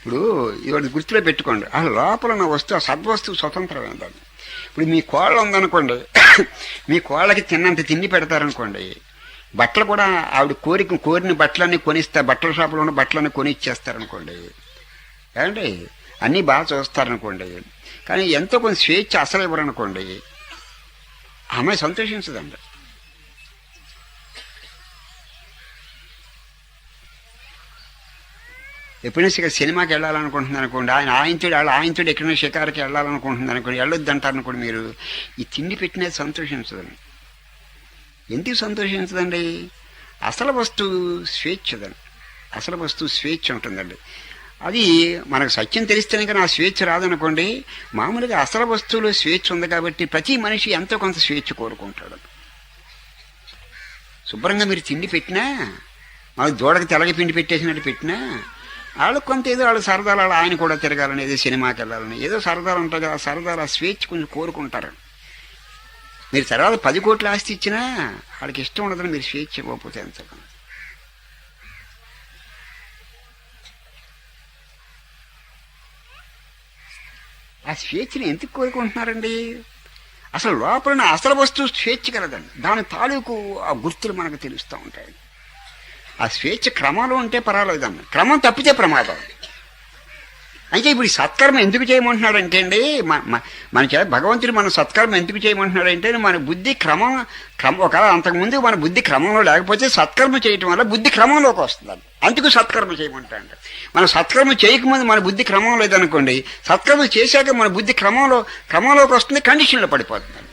ఇప్పుడు ఇవాళ గుర్తులో పెట్టుకోండి. ఆ లోపల ఉన్న వస్తువు ఆ సద్వస్తువు స్వతంత్రమైనది ఇప్పుడు మీ కోళ్ళ ఉందనుకోండి మీ కోళ్ళకి తిన్నంత తిండి పెడతారనుకోండి బట్టలు కూడా ఆవిడ కోరిక కోరిన బట్టలన్నీ కొనిస్తారు బట్టల షాపులో ఉన్న బట్టలన్నీ కొని ఇచ్చేస్తారనుకోండి ఏమండి? అన్నీ బాగా చూస్తారనుకోండి. కానీ ఎంతో కొంత స్వేచ్ఛ అసలు ఇవ్వరనుకోండి. ఆమె అమ్మాయి సంతోషించదండి. ఎప్పుడైనా ఇక సినిమాకి వెళ్ళాలనుకుంటుంది అనుకోండి ఆయన ఆయనతోడు వాళ్ళు ఆయనతోడు ఎక్కడైనా షికారుకి వెళ్ళాలనుకుంటుంది అనుకోండి వెళ్ళొద్దు అంటారు అనుకోండి మీరు. ఈ తిండి పెట్టినది సంతోషించదండి. ఎందుకు సంతోషించదండి? అసలు వస్తువు స్వేచ్ఛదండి. అసలు వస్తువు స్వేచ్ఛ ఉంటుందండి. అది మనకు సత్యం తెలిస్తేనే కానీ ఆ స్వేచ్ఛ రాదనుకోండి మామూలుగా అసలు వస్తువులో స్వేచ్ఛ ఉంది కాబట్టి ప్రతి మనిషి ఎంతో కొంత స్వేచ్ఛ కోరుకుంటాడు. శుభ్రంగా మీరు తిండి పెట్టినా మన దూడకి తెలగ పిండి పెట్టేసినట్టు పెట్టినా వాళ్ళకి కొంత ఏదో వాళ్ళు సరదాలు ఆయన కూడా తిరగాలని ఏదో సినిమాకి వెళ్ళాలని. ఏదో సరదాలు ఉంటుంది కదా ఆ సరదాలు ఆ స్వేచ్ఛ కొంచెం కోరుకుంటారు. మీరు తర్వాత పది కోట్ల ఆస్తి ఇచ్చినా వాళ్ళకి ఇష్టం ఉండదని మీరు స్వేచ్ఛ ఇవ్వకపోతే ఎంత ఆ స్వేచ్ఛని ఎందుకు కోరుకుంటున్నారండి? అసలు లోపల అసలు వస్తువు స్వేచ్ఛ కలదండి. దాని తాలూకు ఆ గుర్తులు మనకు తెలుస్తూ ఉంటాయి. ఆ స్వేచ్ఛ క్రమంలో ఉంటే పర్వాలేదమ్మ క్రమం తప్పితే ప్రమాదం. అయితే ఇప్పుడు ఈ సత్కర్మ ఎందుకు చేయమంటున్నాడంటే అండి మన భగవంతుడు మన సత్కర్మ ఎందుకు చేయమంటున్నాడు అంటే మన బుద్ధి క్రమం క్రమం ఒక అంతకుముందు మన బుద్ధి క్రమంలో లేకపోతే సత్కర్మ చేయటం వల్ల బుద్ధి క్రమంలోకి వస్తుంది అందుకు సత్కర్మ చేయమంటాడు మన సత్కర్మ చేయకముందు మన బుద్ధి క్రమం లేదనుకోండి సత్కర్మ చేశాక మన బుద్ధి క్రమంలో క్రమంలోకి వస్తుంది కండిషన్లో పడిపోతుంది